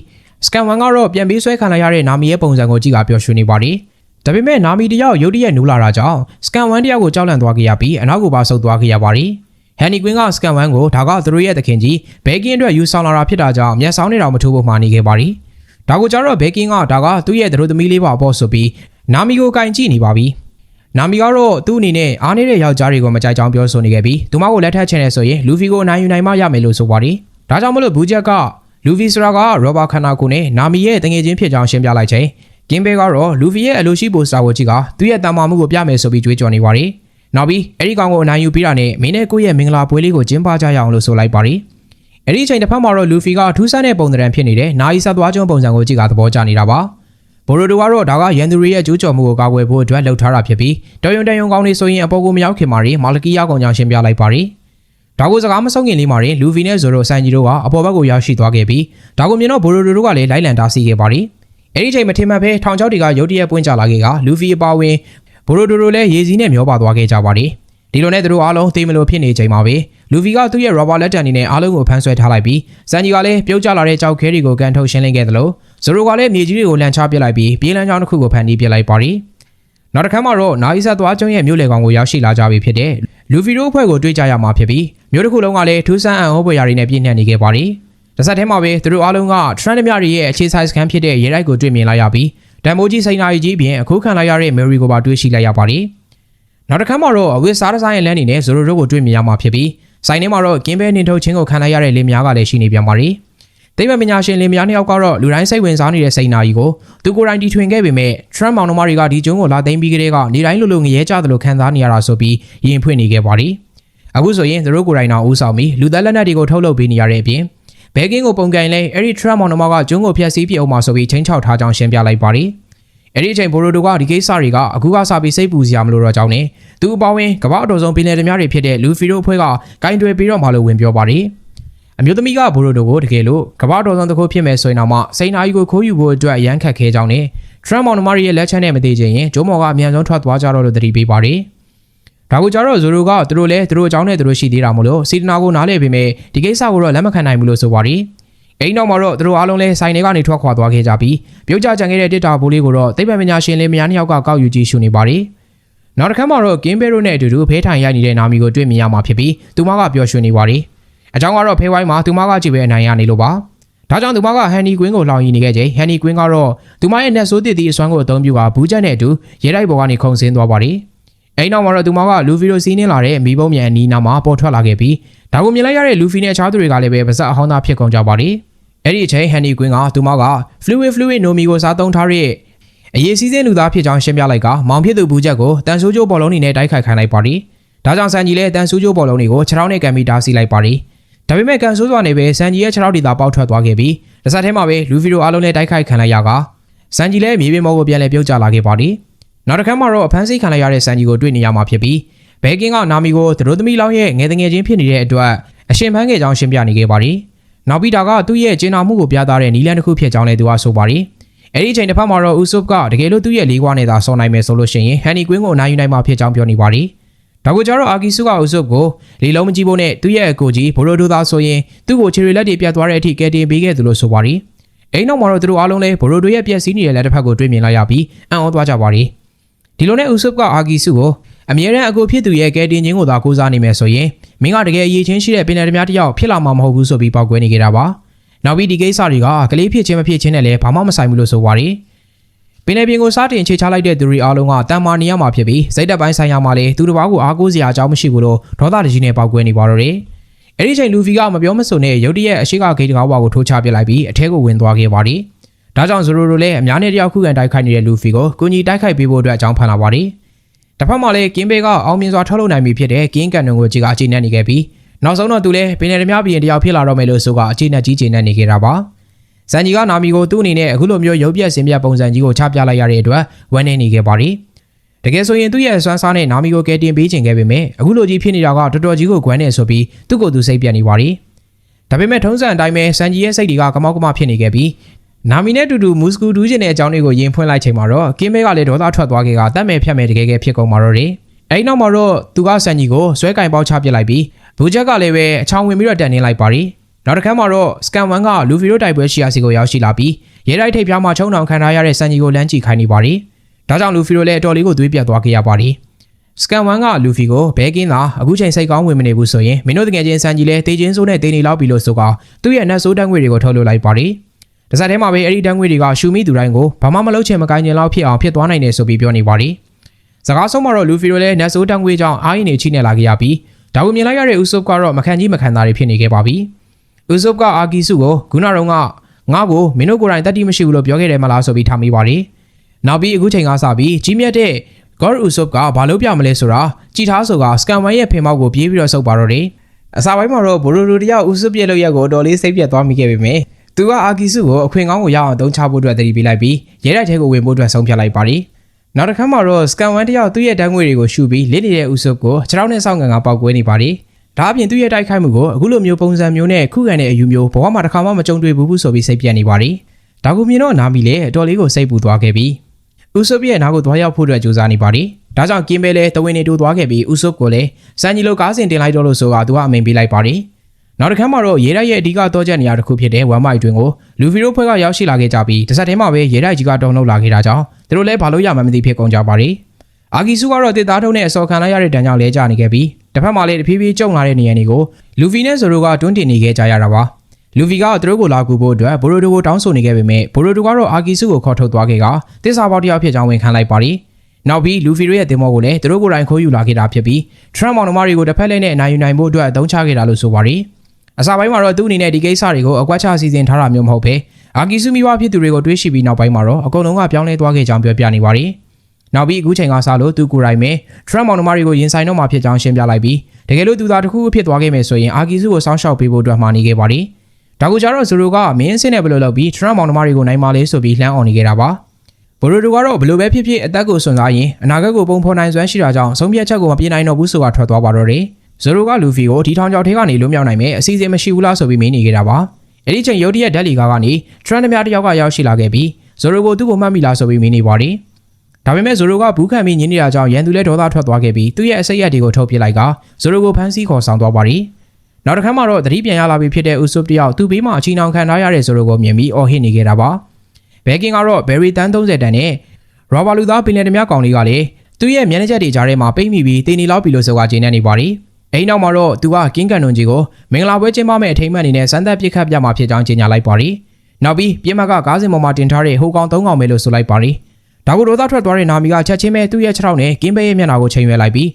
စကန်ဝန်ကတော့ပြန်ပေးဆွဲခံလိုက်ရတဲ့နာမီရဲ့ပုံစံကိုကြည့်ကပျော်ရွှင်နေပါတယ်။ဒါပေမဲ့နာမီတယောက်ရုတ်တရက်နူးလာတာကြောင့်စကန်ဝန်တယောက်ကိုကြောက်လန့်သွားခဲ့ရပြီးအနောက်ကိုပါဆုတ်သွားခဲ့ရပါတယ်။ဟန်နီကွင်းကစကန်ဝန်ကိုဒါကသူတို့ရဲ့သခင်ကြီးဘဲကင်းအတွက်ယူဆောင်လာတာဖြစ်တာကြောင့်မျက်စောင်းနေတော်မထိုးဖို့မှာနေခဲ့ပါတယ်။ဒါကိုကြတော့ဘဲကင်းကဒါကသူ့ရဲ့သတို့သမီးလေးပါပေါ့ဆိုပြီးနာမီကိုကင်ကြည့်နေပါပြီ။နာမီကတော့သူ့အနေနဲ့အားနေတဲ့ယောက်ျားတွေကိုမကြိုက်ကြောင်းပြောဆိုနေခဲ့ပြီးသူမကိုလက်ထပ်ချင်တယ်ဆိုရင်လူဖီကိုအနိုင်ယူနိုင်မှရမယ်လို့ဆိုပါတယ်။ဒါကြောင့်မလို့ဘူးချက်ကလူဖီဆိုတာကရောဘာခန္ဓာကိုယ်နဲ့နာမီရဲ့တငယ်ချင်းဖြစ်ကြောင်းရှင်းပြလိုက်ချိန်ကင်းဘဲကတော့လူဖီရဲ့အလိုရှိပိုစတာကိုကြည့်ကသူ့ရဲ့တန်မာမှုကိုပြမယ်ဆိုပြီးကြွေးကြော်နေပါတယ်။နောက်ပြီးအဲ့ဒီကောင်ကိုအနိုင်ယူပြီးတာနဲ့မင်းနဲ့ကိုယ့်ရဲ့မင်္ဂလာပွဲလေးကိုကျင်းပကြရအောင်လို့ဆိုလိုက်ပါတယ်။အဲ့ဒီအချိန်တစ်ဖက်မှာတော့လူဖီကထူးဆန်းတဲ့ပုံသဏ္ဍာန်ဖြစ်နေတဲ့နာယီဆက်သွားကျွန်းပုံစံကိုကြည့်ကသဘောကျနေတာပါ။ ဘိုရိုဒိုကတော့ဒါကရန်သူတွေရဲ့ကျူးကျော်မှုကိုကာကွယ်ဖို့အတွက်လှုပ်ထားတာဖြစ်ပြီးတော်ရုံတန်ရုံကောင်းနေဆိုရင်အပေါ်ကိုမရောက်ခင်မှာရီမာလကီယာကောင်ကြောင့်ရှင်းပြလိုက်ပါရီဒါကိုစကားမဆုံးခင်လေးမှာရီလူဗီနဲ့ဇိုရိုဆန်ဂျီတို့ကအပေါ်ဘက်ကိုရောက်ရှိသွားခဲ့ပြီးဒါကိုမြင်တော့ဘိုရိုဒိုတို့ကလည်းလိုက်လံတားဆီးခဲ့ပါရီအဲ့ဒီချိန်မထင်မှတ်ဖဲထောင်ချောက်တွေကရုတ်တရက်ပွင့်ကြလာခဲ့ကလူဗီအပါဝင်ဘိုရိုဒိုတို့လည်းရေစီးနဲ့မျောပါသွားခဲ့ကြပါရီ ဒီလိုနဲ့သူတို့အားလုံးသိမလို့ဖြစ်နေချိန်မှာပဲလူဗီကသူ့ရဲ့ရောဘာလက်တန်အနေနဲ့အားလုံးကိုဖမ်းဆွဲထားလိုက်ပြီးစန်ဂျီကလည်းပြုတ်ကျလာတဲ့ကြောက်ခဲတွေကိုကန်ထုတ်ရှင်းလင်းခဲ့သလိုဇိုရိုကလည်းမြေကြီးတွေကိုလန်ချပစ်လိုက်ပြီးပြေးလန်းချောင်းတစ်ခုကိုဖန်တီးပစ်လိုက်ပါရီနောက်တစ်ခါမှတော့နာယီဆက်သွားကျုံရဲ့မြို့လေကောင်ကိုရောက်ရှိလာကြပြီဖြစ်တဲ့လူဗီတို့အဖွဲ့ကိုတွေ့ကြရမှာဖြစ်ပြီးမြို့တစ်ခုလုံးကလည်းထူးဆန်းအံ့ဩဖွယ်ရာတွေနဲ့ပြည့်နှက်နေခဲ့ပါရီတစ်ဆက်တည်းမှာပဲသူတို့အားလုံးက trend မြတွေရဲ့အခြေဆိုင်စကန်ဖြစ်တဲ့ရေတိုက်ကိုတွေ့မြင်လိုက်ရပြီးတန်မိုးကြီးစိန်နာရီကြီးပြင်အခုခံလိုက်ရတဲ့ Mary ကိုပါတွေ့ရှိလိုက်ရပါတယ် နောက်တစ်ခါမှာတော့အဝိစားဒဆိုင်ရဲ့လမ်းနေနဲ့ဇိုရိုတို့ကိုတွေ့မြင်ရမှာဖြစ်ပြီးဆိုင်ထဲမှာတော့ကင်းဘဲနှင်ထုတ်ခြင်းကိုခံလိုက်ရတဲ့လင်းများကလည်းရှိနေပြန်ပါတယ်သိပ္ပံပညာရှင်လင်များနှစ်ယောက်ကတော့လူတိုင်းစိတ်ဝင်စားနေတဲ့စိန်နာကြီးကိုသူကိုယ်တိုင်တီထွင်ခဲ့ပေမဲ့ Trump မောင်နှမတွေကဒီကျုံးကိုလာသိမ်းပြီးကလေးကနေတိုင်းလိုလိုငရဲကြသလိုခံစားနေရတာဆိုပြီးရင်ဖွင့်နေခဲ့ပါတယ်။အခုဆိုရင်သူတို့ကိုယ်တိုင်တော့ဦးဆောင်ပြီးလူသက်လက်နက်တွေကိုထုတ်လုပ်ပေးနေရတဲ့အပြင်ဘဲကင်းကိုပုံကန်လဲအဲ့ဒီ Trump မောင်နှမကကျုံးကိုဖျက်ဆီးပြအောင်မှာဆိုပြီးချင်းချောက်ထားကြောင်းရှင်းပြလိုက်ပါတယ်။ အဲ့ဒီအချိန်ဘိုရိုတိုကဒီကိစ္စတွေကအခုကစပြီးစိတ်ပူစရာမလိုတော့ကြောင်းနဲ့သူအပေါင်းဝင်ကမ္ဘာအတော်ဆုံးပင်လယ်ဓမြတွေဖြစ်တဲ့လူဖီရိုအဖွဲ့ကဂိုင်းတွယ်ပြီးတော့မှလို့ဝင်ပြောပါတယ်။အမျိုးသမီးကဘိုရိုတိုကိုတကယ်လို့ကမ္ဘာတော်ဆောင်တစ်ခုဖြစ်မယ်ဆိုရင်တော့မှစိန်နာကြီးကိုခိုးယူဖို့အတွက်ရန်ခတ်ခဲကြောင်းနဲ့ Trump မောင်နှမတွေရဲ့လက်ချက်နဲ့မသေးခြင်းရင်ဂျိုးမော်ကအမြန်ဆုံးထွက်သွားကြတော့လို့တတိပေးပါတယ်။ဒါကိုကြတော့ဇိုရိုကသူတို့လည်းသူတို့အကြောင်းနဲ့သူတို့ရှိသေးတာမို့လို့စီတနာကိုနားလည်ပေမဲ့ဒီကိစ္စကိုတော့လက်မခံနိုင်ဘူးလို့ဆိုပါတယ်။ အိမ်နောက်မှာတော့သူတို့အားလုံးလည်းဆိုင်တွေကနေထွက်ခွာသွားခဲ့ကြပြီးပြုတ်ကျကြံခဲ့တဲ့တစ်တာဘိုးလေးကိုတော့သိပ္ပံပညာရှင်လေးများနှစ်ယောက်ကကောက်ယူကြည့်ရှုနေပါတယ်။နောက်တစ်ခါမှာတော့ကင်းဘဲရိုနဲ့အတူတူဖဲထိုင်ရိုက်နေတဲ့နာမီကိုတွေ့မြင်ရမှာဖြစ်ပြီးသူမကပျော်ရွှင်နေပါတယ်။အကြောင်းကတော့ဖေးဝိုင်းမှာသူမကကြည့်ပဲအနိုင်ရနေလို့ပါဒါကြောင့်သူမကဟန်နီကွင်းကိုလောင်ရီနေခဲ့ချိန်ဟန်နီကွင်းကတော့သူမရဲ့နက်ဆိုးတစ်တီအစွမ်းကိုအသုံးပြုကဘူးချက်နဲ့အတူရေတိုက်ပေါ်ကနေခုန်ဆင်းသွားပါတယ်အဲ့နောက်မှာတော့သူမကလူဖီလိုစီးနှင်းလာတဲ့မိဘုံမြန်အနီးနားမှာပေါ်ထွက်လာခဲ့ပြီးဒါကိုမြင်လိုက်ရတဲ့လူဖီနဲ့အခြားသူတွေကလည်းပဲပါဇက်အဟောင်းသားဖြစ်ကုန်ကြပါတယ် အဲ့ဒီအချိန်ဟန်နီကွင်းကသူမက fluid fluid နိုမီကိုစားသုံးထားတဲ့အရေးစည်းစင်းလူသားဖြစ်ကြောင်းရှင်းပြလိုက်ကမောင်ဖြစ်သူဘူးချက်ကိုတန်ဆိုးကျိုးဘောလုံးနေနဲ့တိုက်ခိုက်ခိုင်းလိုက်ပါတယ်ဒါကြောင့်ဆန်ကြီးလည်းတန်ဆိုးကျိုးဘောလုံးတွေကိုခြေထောက်နဲ့ကန်ပြီးတားဆီးလိုက်ပါတယ်ဒါပေမဲ့ကန်ဆိုးစွာနေပဲစန်ဂျီရဲ့ခြေထောက်ဒေတာပေါက်ထွက်သွားခဲ့ပြီးတစ်ဆက်တည်းမှာပဲလူဗီရိုအားလုံးနဲ့တိုက်ခိုက်ခံလိုက်ရကစန်ဂျီလည်းမြေပြင်မောကိုပြန်လဲပြုတ်ကျလာခဲ့ပါတယ်။နောက်တစ်ခါမှာတော့အဖမ်းဆီးခံလိုက်ရတဲ့စန်ဂျီကိုတွေ့နေရမှာဖြစ်ပြီးဘဲကင်းကနာမီကိုသတို့သမီးလောင်းရဲ့ငယ်တငယ်ချင်းဖြစ်နေတဲ့အတွက်အရှင်ဖမ်းခဲ့ကြောင်းရှင်းပြနေခဲ့ပါတယ်။ နောက်ပြီးတာကသူ့ရဲ့ကျင်းနာမှုကိုပြသတဲ့နီလန်တစ်ခုဖြစ်ကြောင်းလည်းသူကဆိုပါတယ်။အဲ့ဒီအချိန်တစ်ဖက်မှာတော့ဦးဆုပ်ကတကယ်လို့သူ့ရဲ့လေးခွားနဲ့သာဆော်နိုင်မယ်ဆိုလို့ရှိရင်ဟန်နီကွင်းကိုနိုင်ယူနိုင်မှာဖြစ်ကြောင်းပြောနေပါတယ်။ဒါကိုကြတော့အာကီစုကဦးဆုပ်ကိုလီလုံးမကြည့်ဖို့နဲ့သူ့ရဲ့အကိုကြီးဘိုရိုဒိုသာဆိုရင်သူ့ကိုခြေရလက်တွေပြတ်သွားတဲ့အထိကယ်တင်ပေးခဲ့သူလို့ဆိုပါတယ်။အိမ်နောက်မှာတော့သူတို့အားလုံးလည်းဘိုရိုဒိုရဲ့ပြက်စီးနေတဲ့လက်တစ်ဖက်ကိုတွေ့မြင်လိုက်ရပြီးအံ့ဩသွားကြပါတယ်။ဒီလိုနဲ့ဦးဆုပ်ကအာကီစုကို အမြဲတမ်းအကိုဖြစ်သူရဲ့ကယ်တင်ခြင်းကိုသာကိုးစားနေမယ်ဆိုရင်မင်းကတကယ်အရေးချင်းရှိတဲ့ပင်လယ်ဓမြတစ်ယောက်ဖြစ်လာမှာမဟုတ်ဘူးဆိုပြီးပောက်ကွဲနေကြတာပါ။နောက်ပြီးဒီကိစ္စတွေကကလေးဖြစ်ချင်းမဖြစ်ချင်းနဲ့လည်းဘာမှမဆိုင်ဘူးလို့ဆိုပါတယ်။ပင်လယ်ပြင်ကိုစတင်ခြေချလိုက်တဲ့သူတွေအားလုံးကတန်မာနေရမှာဖြစ်ပြီးစိတ်သက်ပိုင်းဆိုင်ရာမှာလည်းသူတစ်ပါးကိုအားကိုးစရာအကြောင်းမရှိဘူးလို့ဒေါသတကြီးနဲ့ပောက်ကွဲနေပါတော့တယ်။အဲဒီချိန်လူဖီကမပြောမစုံနဲ့ရုတ်တရက်အရှိကဂိတ်တကားဘွားကိုထိုးချပစ်လိုက်ပြီးအထဲကိုဝင်သွားခဲ့ပါတယ်။ဒါကြောင့်ဇိုရိုတို့လည်းအများနဲ့တယောက်ခုခံတိုက်ခိုက်နေတဲ့လူဖီကိုကုညီတိုက်ခိုက်ပေးဖို့အတွက်အကြောင်းဖန်လာပါတယ်။ တစ်ဖက်မှာလည်းကင်းဘေးကအောင်မြင်စွာထုတ်လုပ်နိုင်ပြီဖြစ်တဲ့ကင်းကန်တွင်ကိုကြီးကအခြေနဲ့နေခဲ့ပြီးနောက်ဆုံးတော့သူလည်းပင်လယ်ဓမြပြင်တယောက်ဖြစ်လာတော့မယ်လို့ဆိုကအခြေနဲ့ကြီးချိန်နဲ့နေခဲ့တာပါ။ဇန်ဂျီကနာမီကိုသူ့အနေနဲ့အခုလိုမျိုးရုပ်ပြက်စင်ပြက်ပုံစံကြီးကိုချပြလိုက်ရတဲ့အတွက်ဝမ်းနည်းနေခဲ့ပါတယ်။တကယ်ဆိုရင်သူ့ရဲ့စွမ်းစားနဲ့နာမီကိုကယ်တင်ပေးခြင်းခဲ့ပေမဲ့အခုလိုကြီးဖြစ်နေတာကတော်တော်ကြီးကိုကွမ်းနေဆိုပြီးသူ့ကိုယ်သူစိတ်ပြတ်နေပါတယ်။ဒါပေမဲ့ထုံးစံအတိုင်းပဲဇန်ဂျီရဲ့စိတ်တွေကကမောက်ကမဖြစ်နေခဲ့ပြီး နာမီနဲ့တူတူမူစကူတူးကျင်တဲ့အကြောင်းတွေကိုရင်ဖွင့်လိုက်ချိန်မှာတော့ကင်းမဲကလည်းဒေါသထွက်သွားခဲ့ကတတ်မဲ့ဖြတ်မဲ့တကယ်ကယ်ဖြစ်ကုန်မှာတော့တယ်။အဲဒီနောက်မှာတော့သူကဇန်ဂျီကိုဆွဲကင်ပေါက်ချပစ်လိုက်ပြီးဘူချက်ကလည်းပဲအချောင်ဝင်ပြီးတော့တန်နေလိုက်ပါတယ်။နောက်တစ်ခါမှာတော့စကန်1ကလူဖီရိုတိုက်ပွဲရှိရာစီကိုရောက်ရှိလာပြီးရဲတိုက်ထိပ်ဖျားမှာချုံတောင်ခံထားရတဲ့စန်ဂျီကိုလမ်းကြည့်ခိုင်းနေပါတယ်။ဒါကြောင့်လူဖီရိုလည်းအတော်လေးကိုသွေးပြတ်သွားခဲ့ရပါတယ်။စကန်1ကလူဖီကိုဘဲကင်းသာအခုချိန်စိတ်ကောင်းဝင်မနေဘူးဆိုရင်မင်းတို့တကယ်ချင်းစန်ဂျီလည်းတေချင်းစိုးနဲ့တေနေလောက်ပြီလို့ဆိုကသူ့ရဲ့နတ်ဆိုးတန်းငွေတွေကိုထုတ်လုပ်လိုက်ပါတယ်။ တစက်တည်းမှာပဲအဲ့ဒီတန်းငွေတွေကရှူမိသူတိုင်းကိုဘာမှမလုပ်ချင်မကိုင်းချင်လောက်ဖြစ်အောင်ဖြစ်သွားနိုင်တယ်ဆိုပြီးပြောနေပါတယ်။စကားဆုံးမှာတော့လူဖီရိုလည်းနတ်ဆိုးတန်းငွေကြောင့်အားရင်းနေချိနေလာခဲ့ရပြီးဒါကိုမြင်လိုက်ရတဲ့ဥဆုပ်ကတော့မခံကြီးမခံသားတွေဖြစ်နေခဲ့ပါပြီ။ဥဇုပ်ကအာကီစုကိုခုနတုန်းကငါ့ကိုမင်းတို့ကိုယ်တိုင်တတ်တိမရှိဘူးလို့ပြောခဲ့တယ်မလားဆိုပြီးထားမိပါတယ်။နောက်ပြီးအခုချိန်ကစပြီးကြီးမြတ်တဲ့ God ဥဇုပ်ကဘာလို့ပြမလဲဆိုတာကြည်ထားဆိုကစကန်ဝိုင်းရဲ့ဖင်မောက်ကိုပြေးပြီးတော့စုပ်ပါတော့တယ်။အစာပိုင်းမှာတော့ဘိုရိုရိုတယောက်ဥဇုပ်ပြက်လို့ရက်ကိုတော်လေးစိတ်ပြက်သွားမိခဲ့ပေမဲ့ သူကအာကီစုကိုအခွင့်ကောင်းကိုရအောင်တုံးချဖို့အတွက်တတိပေးလိုက်ပြီးရဲတိုက်ထဲကိုဝင်ဖို့အတွက်ဆုံးဖြတ်လိုက်ပါတယ်။နောက်တစ်ခါမှာတော့စကန်ဝမ်တယောက်သူ့ရဲ့တန်းငွေတွေကိုရှူပြီးလစ်နေတဲ့ဥဇုပ်ကိုခြေထောက်နဲ့စောင့်ငံကပေါက်ကွဲနေပါတယ်။ဒါအပြင်သူ့ရဲ့တိုက်ခိုက်မှုကိုအခုလိုမျိုးပုံစံမျိုးနဲ့ခုခံတဲ့အယူမျိုးဘဝမှာတစ်ခါမှမကြုံတွေ့ဘူးဘူးဆိုပြီးစိတ်ပြတ်နေပါတယ်။ဒါကိုမြင်တော့နာမီလည်းအတော်လေးကိုစိတ်ပူသွားခဲ့ပြီးဥဆုပ်ရဲ့နားကိုသွားရောက်ဖို့အတွက်ကြိုးစားနေပါတယ်။ဒါကြောင့်ကင်းဘဲလည်းတဝင်းနေတိုးသွားခဲ့ပြီးဥဆုပ်ကိုလည်းစန်ဂျီလိုကားစင်တင်လိုက်တော့လို့ဆိုတာသူကအမိန်ပေးလိုက်ပါတယ်။ နောက်တစ်ခါမှတော့ရေတိုက်ရဲ့အဓိကတော့ချက်နေရာတစ်ခုဖြစ်တဲ့ဝမ်မိုက်တွင်ကိုလူဗီရိုဖွဲ့ကရောက်ရှိလာခဲ့ကြပြီးတစ်ဆက်တည်းမှာပဲရေတိုက်ကြီးကတုံ့နှုတ်လာခဲ့တာကြောင့်သူတို့လည်းဘာလို့ရမှန်းမသိဖြစ်ကုန်ကြပါတယ်။အာဂီစုကတော့တစ်သားထုံးနဲ့အစော်ခံလိုက်ရတဲ့တန်းကြောင့်လဲကြနေခဲ့ပြီးတစ်ဖက်မှာလည်းတဖြည်းဖြည်းကျုံလာတဲ့နေရာတွေကိုလူဖီနဲ့ဆိုတို့ကတွန်းတင်နေခဲ့ကြရတာပါလူဗီကသူတို့ကိုလာကူဖို့အတွက်ဘိုရိုတိုကိုတောင်းဆိုနေခဲ့ပေမဲ့ဘိုရိုတိုကတော့အာကီစုကိုခေါ်ထုတ်သွားခဲ့ကတစ္ဆာပေါက်တစ်ယောက်ဖြစ်ကြောင်းဝန်ခံလိုက်ပါတယ်။နောက်ပြီးလူဖီတို့ရဲ့တင်မောကိုလည်းသူတို့ကိုယ်တိုင်ခိုးယူလာခဲ့တာဖြစ်ပြီးထရန့်မောင်နှမတွေကိုတစ်ဖက်လက်နဲ့အနိုင်ယူနိုင်ဖို့အတွက်အသုံးချခဲ့တာလို့ဆိုပါတယ်။ အစပိုင်းမှာတော့သူ့အနေနဲ့ဒီကိစ္စတွေကိုအကွက်ချစီစဉ်ထားတာမျိုးမဟုတ်ဘဲအာကီစုမိဘဖြစ်သူတွေကိုတွေးရှိပြီးနောက်ပိုင်းမှာတော့အကုန်လုံးကပြောင်းလဲသွားခဲ့ကြောင်းပြောပြနေပါတယ်။နောက်ပြီးအခုချိန်ကစလို့သူကိုယ်တိုင်ပဲထရန့်မောင်နှမတွေကိုရင်ဆိုင်တော့မှဖြစ်ကြောင်းရှင်းပြလိုက်ပြီးတကယ်လို့သူသားတစ်ခုဖြစ်သွားခဲ့မယ်ဆိုရင်အာကီစုကိုစောင့်ရှောက်ပေးဖို့အတွက်မှာနေခဲ့ပါတယ်။ဒါကူကြတော့ဇိုရိုကမင်းအစ်စ်နဲ့ဘယ်လိုလုပ်ပြီးထရန့်မောင်နှမတွေကိုနိုင်ပါလဲဆိုပြီးလှမ်းအောင်နေခဲ့တာပါ။ဘိုရိုတိုကတော့ဘယ်လိုပဲဖြစ်ဖြစ်အသက်ကိုစွန့်စားရင်အနာဂတ်ကိုပုံဖော်နိုင်စွမ်းရှိတာကြောင့်ဆုံးဖြတ်ချက်ကိုမပြေနိုင်တော့ဘူးဆိုတာထွက်သွားပါတော့တယ်။ ဇိုရိုကလူဖီကိုဒီထောင်ချောက်ထဲကနေလွတ်မြောက်နိုင်မယ်အစီအစဉ်မရှိဘူးလားဆိုပြီးမင်းနေခဲ့တာပါ။အဲ့ဒီချိန်ရုတ်တရက်ဓာတ်လီကာကနေထရန့်နှမတစ်ယောက်ကရောက်ရှိလာခဲ့ပြီးဇိုရိုကိုသူ့ကိုမှတ်မိလားဆိုပြီးမင်းနေပါတယ်။ဒါပေမဲ့ဇိုရိုကဘူးခံပြီးညင်းနေတာကြောင့်ရန်သူလည်းဒေါသထွက်သွားခဲ့ပြီးသူ့ရဲ့အစိတ်ရက်တွေကိုထုတ်ပစ်လိုက်ကဇိုရိုကိုဖမ်းဆီးခေါ်ဆောင်သွားပါတယ်။နောက်တစ်ခါမှတော့သတိပြန်ရလာပြီဖြစ်တဲ့ဥဆုပ်တယောက်သူ့ဘေးမှာအချီနှောင်ခံထားရတဲ့ဇိုရိုကိုမြင်ပြီးအော်ဟစ်နေခဲ့တာပါ။ဘဲကင်ကတော့ဘယ်ရီတန်30တန်နဲ့ရောဘာလူသားပင်လယ်ဓမြကောင်လေးကလည်းသူ့ရဲ့မျက်နှာချက်တွေကြားထဲမှာပိတ်မိပြီးတင်းနေလောက်ပြီလို့ဆိုကဂျင်းနေနေပါတယ်။ အိမ်နောက်မှာတော့သူကကင်းကန်တွန်ကြီးကိုမင်္ဂလာပွဲကျင်းပမဲ့အထိမ်းအမှတ်အနေနဲ့စမ်းသပ်ပစ်ခတ်ပြမှာဖြစ်ကြောင်းကြေညာလိုက်ပါတယ်။နောက်ပြီးပြင်းမကကားစင်ပေါ်မှာတင်ထားတဲ့ဟိုကောင်၃ကောင်ပဲလို့ဆိုလိုက်ပါတယ်။ဒါကိုဒေါသထွက်သွားတဲ့နာမီကချက်ချင်းပဲသူ့ရဲ့ခြေထောက်နဲ့ကင်းဘဲရဲ့မျက်နှာကိုချိန်ရွယ်လိုက်ပြီး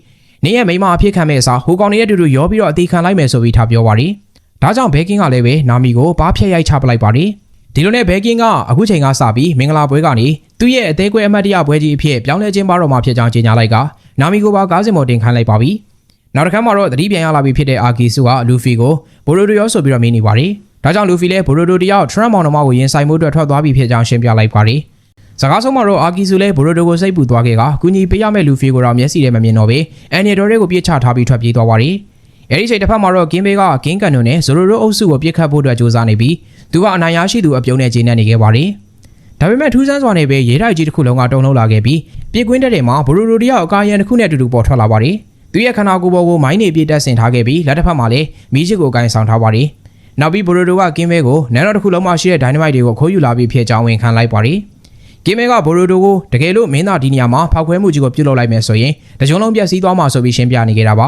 နေရဲ့မိမအဖြစ်ခံမဲ့အစားဟိုကောင်တွေရဲ့တူတူရောပြီးတော့အသေးခံလိုက်မယ်ဆိုပြီးထားပြောပါတယ်။ဒါကြောင့်ဘဲကင်းကလည်းပဲနာမီကိုပါးဖြတ်ရိုက်ချပလိုက်ပါတယ်။ဒီလိုနဲ့ဘဲကင်းကအခုချိန်ကစပြီးမင်္ဂလာပွဲကနေသူ့ရဲ့အသေးကွဲအမတ်တရပွဲကြီးအဖြစ်ပြောင်းလဲခြင်းပါတော့မှာဖြစ်ကြောင်းကြေညာလိုက်ကနာမီကိုပါကားစင်ပေါ်တင်ခိုင်းလိုက်ပါပြီ။ နောက်တစ်ခါမှတော့သတိပြန်ရလာပြီဖြစ်တဲ့အာကီစုကလူဖီကိုဘိုရိုတိုရောဆိုပြီးတော့မင်းနေပါတယ်။ဒါကြောင့်လူဖီလည်းဘိုရိုတိုတယောက်ထရန့်မောင်နှမကိုရင်ဆိုင်မှုအတွက်ထွက်သွားပြီဖြစ်ကြောင်းရှင်းပြလိုက်ပါတယ်။စကားဆုံးမှာတော့အာကီစုလည်းဘိုရိုတိုကိုစိတ်ပူသွားခဲ့ကကူညီပေးရမယ့်လူဖီကိုတော့မျက်စိထဲမမြင်တော့ပဲအန်နီတိုတွေကိုပြစ်ချထားပြီးထွက်ပြေးသွားပါတယ်။အဲဒီချိန်တစ်ဖက်မှာတော့ကင်းဘေးကကင်းကန်နွန်နဲ့ဇိုရိုရိုအုပ်စုကိုပြစ်ခတ်ဖို့အတွက်ကြိုးစားနေပြီးသူကအနိုင်ရရှိသူအပြုံးနဲ့ဂျင်းနဲ့နေခဲ့ပါတယ်။ဒါပေမဲ့ထူးဆန်းစွာနဲ့ပဲရေတိုက်ကြီးတစ်ခုလုံးကတုံလုံးလာခဲ့ပြီးပြစ်ကွင်းတဲ့တဲ့မှာဘိုရိုတိုတယောက်အကာရန်တစ်ခုနဲ့အတူတူပေါ်ထွက်လာပါတယ်။ သူရဲ့ခန္ဓာကိုယ်ပေါ်ကိုမိုင်းနေပြည့်တက်ဆင်ထားခဲ့ပြီးလက်တစ်ဖက်မှာလည်းမီးချစ်ကိုကင်ဆောင်ထားပါတယ်။နောက်ပြီးဘိုရိုတိုကကင်းဘေးကိုနန်းတော်တစ်ခုလုံးမှာရှိတဲ့ဒိုင်နမိုက်တွေကိုခိုးယူလာပြီးဖြစ်ကြောင်းဝန်ခံလိုက်ပါတယ်။ကင်းမဲကဘိုရိုတိုကိုတကယ်လို့မင်းသားဒီနေရာမှာဖောက်ခွဲမှုကြီးကိုပြုတ်လုပ်လိုက်မယ်ဆိုရင်တကြုံလုံးပြက်စီးသွားမှာဆိုပြီးရှင်းပြနေကြတာပါ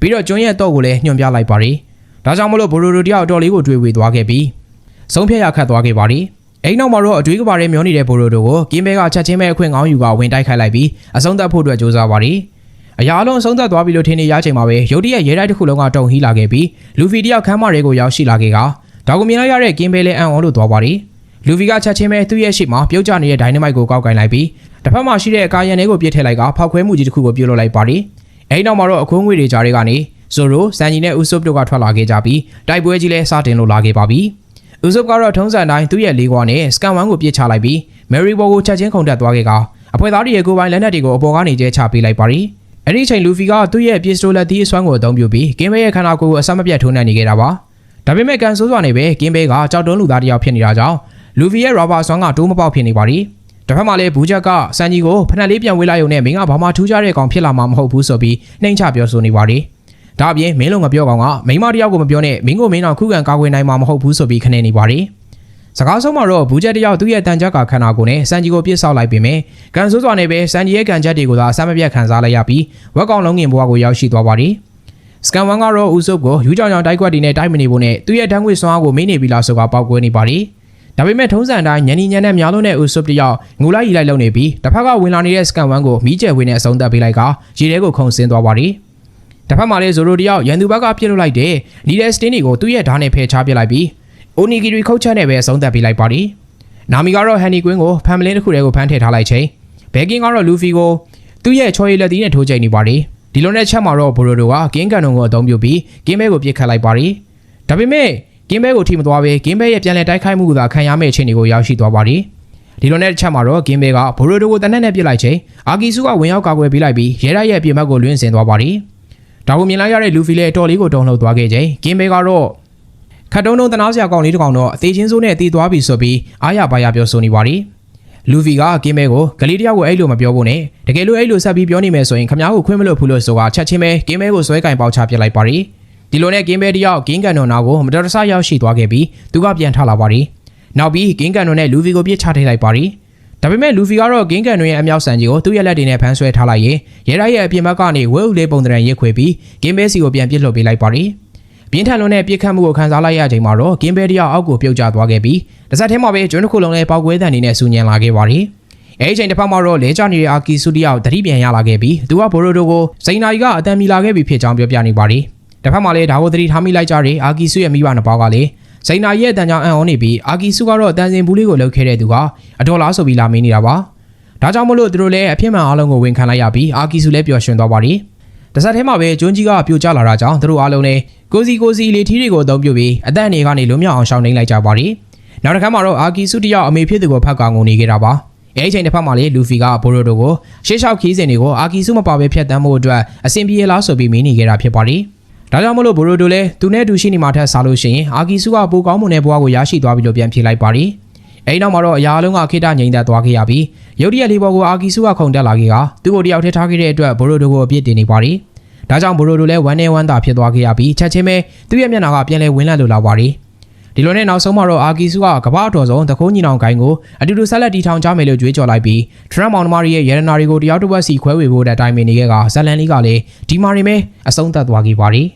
ပြီးတော့ကျွန်းရဲ့တော့ကိုလည်းညွှန်ပြလိုက်ပါတယ်ဒါကြောင့်မလို့ဘိုရိုတိုတယောက်အတော်လေးကိုတွေးဝေသွားခဲ့ပြီးဆုံးဖြတ်ရခတ်သွားခဲ့ပါတယ်အိမ်နောက်မှာတော့အတွေးကပါရဲမျောနေတဲ့ဘိုရိုတိုကိုကင်းမဲကချက်ချင်းပဲအခွင့်ကောင်းယူကဝင်တိုက်ခိုက်လိုက်ပြီးအဆုံးသတ်ဖို့အတွက်ကြိုးစားပါတယ် အရာအလုံးအဆုံးသတ်သွားပြီလို့ထင်နေရချိန်မှာပဲရုတ်တရက်ရဲတိုက်တစ်ခုလုံးကတုံဟီးလာခဲ့ပြီးလူဖီတယောက်ခမ်းမတွေကိုရောက်ရှိလာခဲ့ကဒါကိုမြင်လိုက်ရတဲ့ကင်းဘဲလဲအံ့ဩလို့သွားပါတယ်လူဖီကချက်ချင်းပဲသူ့ရဲ့ရှေ့မှာပြုတ်ကျနေတဲ့ဒိုင်နမိုက်ကိုကောက်ကင်လိုက်ပြီးတစ်ဖက်မှာရှိတဲ့အကာရန်တွေကိုပြစ်ထည့်လိုက်ကဖောက်ခွဲမှုကြီးတစ်ခုကိုပြုတ်လုပ်လိုက်ပါတယ်အဲဒီနောက်မှာတော့အခွင့်အရေးတွေကြားတွေကနေဇိုရိုစန်ဂျီနဲ့ဥဆုပ်တို့ကထွက်လာခဲ့ကြပြီးတိုက်ပွဲကြီးလဲစတင်လို့လာခဲ့ပါပြီဥဆုပ်ကတော့ထုံးစံတိုင်းသူ့ရဲ့လေးခွာနဲ့စကန်ဝမ်ကိုပြစ်ချလိုက်ပြီးမယ်ရီဘော်ကိုချက်ချင်းခုန်တက်သွားခဲ့ကအဖွဲသားတွေရဲ့ကိုယ်ပိုင်လက်နက်တွေကိုအပေါ်ကနေကျဲချပေးလိုက်ပါတယ် အဲ့ဒီချိန်လူဖီကသူ့ရဲ့ပစ္စတိုလက်သီးအစွမ်းကိုအသုံးပြုပြီးကင်းဘဲရဲ့ခန္ဓာကိုယ်ကိုအဆက်မပြတ်ထိုးနှက်နေခဲ့တာပါဒါပေမဲ့ကန်ဆိုးစွာနေပဲကင်းဘဲကကြောက်တုံးလူသားတစ်ယောက်ဖြစ်နေတာကြောင့်လူဖီရဲ့ရာဘာဆွမ်းကတိုးမပေါက်ဖြစ်နေပါသည်တစ်ဖက်မှာလည်းဘူးချက်ကစန်ကြီးကိုဖက်နှက်လေးပြန်ဝေးလိုက်ရုံနဲ့မင်းကဘာမှထူးခြားတဲ့ကောင်ဖြစ်လာမှာမဟုတ်ဘူးဆိုပြီးနှိမ်ချပြောဆိုနေပါသည်ဒါအပြင်မင်းလုံးမပြောကောင်ကမိန်းမတစ်ယောက်ကိုမပြောနဲ့မင်းကိုမင်းတော့ခုခံကာကွယ်နိုင်မှာမဟုတ်ဘူးဆိုပြီးခနေနေပါသည် စကားဆုံးမှာတော့ဘူးချက်တယောက်သူ့ရဲ့တန်ကြပ်ကခန္ဓာကိုယ်နဲ့စန်ဂျီကိုပြစ်ဆောက်လိုက်ပေမဲ့ကန်ဆိုးစွာနဲ့ပဲစန်ဂျီရဲ့ကန်ချက်တွေကိုသာအဆမ်းမပြတ်ခံစားလိုက်ရပြီးဝက်ကောင်လုံးငင်ဘွားကိုရောက်ရှိသွားပါသည်စကန်ဝန်ကတော့ဦးစုပ်ကိုယူကြောင်ကြောင်တိုက်ခွက်တွေနဲ့တိုက်မနေဖို့နဲ့သူ့ရဲ့တန်းခွေစွမ်းအားကိုမင်းနေပြီလားဆိုကပေါက်ကွဲနေပါသည်ဒါပေမဲ့ထုံးစံတိုင်းညနေညနဲ့များလို့တဲ့ဦးစုပ်တယောက်ငိုလိုက်ရီလိုက်လုံနေပြီးတစ်ဖက်ကဝင်လာနေတဲ့စကန်ဝန်ကိုမီးကျယ်ဝင်းနဲ့အဆုံးသတ်ပေးလိုက်ကရေထဲကိုခုန်ဆင်းသွားပါသည်တစ်ဖက်မှာလည်းဇိုရိုတယောက်ရန်သူဘက်ကပြစ်လွတ်လိုက်တဲ့နီဒယ်စတင်းတွေကိုသူ့ရဲ့ဓာတ်နဲ့ဖယ်ရှားပစ်လိုက်ပြီး အိုနီဂီရီခုတ်ချက်နဲ့ပဲအဆုံးသတ်ပေးလိုက်ပါသည်နာမီကတော့ဟန်နီကွင်းကိုဖမ်မလင်းတစ်ခုတည်းကိုဖမ်းထည့်ထားလိုက်ချိန်ဘဲကင်းကတော့လူဖီကိုသူ့ရဲ့ချော်ရည်လက်သီးနဲ့ထိုးချိန်နေပါသည်ဒီလိုနဲ့ချက်မှာတော့ဘိုရိုတိုကကင်းကန်ုံကိုအသုံးပြုပြီးကင်းဘဲကိုပြစ်ခတ်လိုက်ပါသည်ဒါပေမဲ့ကင်းဘဲကိုထိမသွားဘဲကင်းဘဲရဲ့ပြန်လည်တိုက်ခိုက်မှုကသာခံရမယ့်အခြေအနေကိုရောက်ရှိသွားပါသည်ဒီလိုနဲ့ချက်မှာတော့ကင်းဘဲကဘိုရိုတိုကိုတနက်နဲ့ပြစ်လိုက်ချိန်အာကီစုကဝင်ရောက်ကာကွယ်ပေးလိုက်ပြီးရဲရဲရဲ့အပြင်ဘက်ကိုလွှင့်ဆင်သွားပါသည်ဒါကိုမြင်လိုက်ရတဲ့လူဖီလည်းတော်လေးကိုတုံလှုပ်သွားခဲ့ချိန်ကင်းဘဲကတော့ ခတ်တုံးတုံးတနာစရာကောင်လေးတစ်ကောင်တော့အသေးချင်းစိုးနဲ့တီးသွားပြီဆိုပြီးအားရပါရပြောဆိုနေပါသည်လူဗီကကင်းမဲကိုဂလီတယောက်ကိုအဲ့လိုမပြောဖို့နဲ့တကယ်လို့အဲ့လိုဆက်ပြီးပြောနေမယ်ဆိုရင်ခမားကိုခွင့်မလို့ဘူးလို့ဆိုတာချက်ချင်းပဲကင်းမဲကိုဆွဲကင်ပေါက်ချပြလိုက်ပါရီဒီလိုနဲ့ကင်းမဲတယောက်ကင်းကန်တော်နာကိုမတော်တဆရောက်ရှိသွားခဲ့ပြီးသူကပြန်ထလာပါရီနောက်ပြီးကင်းကန်တော်နဲ့လူဗီကိုပြစ်ချထိလိုက်ပါရီဒါပေမဲ့လူဖီကတော့ဂင်းကန်တွေရဲ့အမြောက်ဆန်ကြီးကိုသူ့ရဲ့လက်တွေနဲ့ဖမ်းဆွဲထားလိုက်ရင်ရဲရရဲ့အပြင်ဘက်ကနေဝဲဥလေးပုံတရံရစ်ခွေပြီးဂင်းမဲစီကိုပြန်ပစ်လွတ်ပေးလိုက်ပါရီဘ ပြင်းထန်လွန်းတဲ့ပြစ်ခတ်မှုကိုခံစားလိုက်ရချိန်မှာတော့ကင်းဘဲတယောက်အောက်ကိုပြုတ်ကျသွားခဲ့ပြီးတစ်ဆက်တည်းမှာပဲကျွန်းတစ်ခုလုံးလည်းပောက်ကွဲတဲ့အနေနဲ့ဆူညံလာခဲ့ပါတယ်အဲဒီချိန်တစ်ဖက်မှာတော့လဲကျနေတဲ့အာကီစုတယောက်သတိပြန်ရလာခဲ့ပြီးသူကဘိုရိုတိုကိုစိန်နာကြီးကအတန်မီလာခဲ့ပြီဖြစ်ကြောင်းပြောပြနေပါတယ်တစ်ဖက်မှာလည်းဒါကိုသတိထားမိလိုက်ကြတဲ့အာကီစုရဲ့မိဘနှစ်ပါးကလည်းစိန်နာကြီးရဲ့အတန်ကြောင့်အံ့ဩနေပြီးအာကီစုကတော့တန်စင်ဘူးလေးကိုလှုပ်ခဲ့တဲ့သူကအတော်လားဆိုပြီးလာမင်းနေတာပါဒါကြောင့်မလို့သူတို့လည်းအဖြစ်မှန်အားလုံးကိုဝန်ခံလိုက်ရပြီးအာကီစုလည်းပျော်ရွှင်သွားပါတယ်တဆက်ထဲမှာပဲကျွန်းကြီးကပြိုကျလာတာကြောင့်သူတို့အားလုံးလည်း ကိုစီကိုစီလေထီးတွေကိုအသုံးပြုပြီးအသက်အနေကနေလွတ်မြောက်အောင်ရှောင်နှိမ့်လိုက်ကြပါတယ်နောက်တစ်ခါမှာတော့အာကီစုတယောက်အမေဖြစ်သူကိုဖတ်ကောင်ငုံနေခဲ့တာပါအဲဒီချိန်တစ်ဖက်မှာလေလူဖီကဘိုရိုတိုကိုရှေ့လျှောက်ခီးစဉ်တွေကိုအာကီစုမပါဘဲဖျက်တမ်းဖို့အတွက်အဆင်ပြေလားဆိုပြီးမင်းနေခဲ့တာဖြစ်ပါတယ်ဒါကြောင့်မလို့ဘိုရိုတိုလည်းသူနဲ့တူရှိနေမှာထက်စားလို့ရှိရင်အာကီစုကပိုကောင်းမွန်တဲ့ဘဝကိုရရှိသွားပြီလို့ပြန်ဖြေလိုက်ပါတယ်အဲဒီနောက်မှာတော့အရာအလုံးကခိတငြိမ်သက်သွားခဲ့ရပြီးရုတ်တရက်လေးပေါ်ကိုအာကီစုကခုန်တက်လာခဲ့ကသူ့ကိုတယောက်ထည့်ထားခဲ့တဲ့အတွက်ဘိုရိုတိုကိုအပြစ်တင်နေပါတယ် ဒါကြောင့်ဘိုရိုတိုလည်းဝမ်းနေဝမ်းသာဖြစ်သွားခဲ့ရပြီးချက်ချင်းပဲသူ့ရဲ့မျက်နှာကပြန်လဲဝင်လက်လိုလာပါတယ်ဒီလိုနဲ့နောက်ဆုံးမှာတော့အာကီစုကကမ္ဘာအတော်ဆုံးတခိုးညီနောင်ကိုင်းကိုအတူတူဆက်လက်တီထောင်ကြမယ်လို့ကြွေးကြော်လိုက်ပြီးထရမ်မောင်နှမတွေရဲ့ရတနာတွေကိုတယောက်တစ်ဝက်စီခွဲဝေဖို့တဲ့အတိုင်းမနေခဲ့ကဇလန်လေးကလည်းဒီမာရီမဲအဆုံးသတ်သွားခဲ့ပါတယ်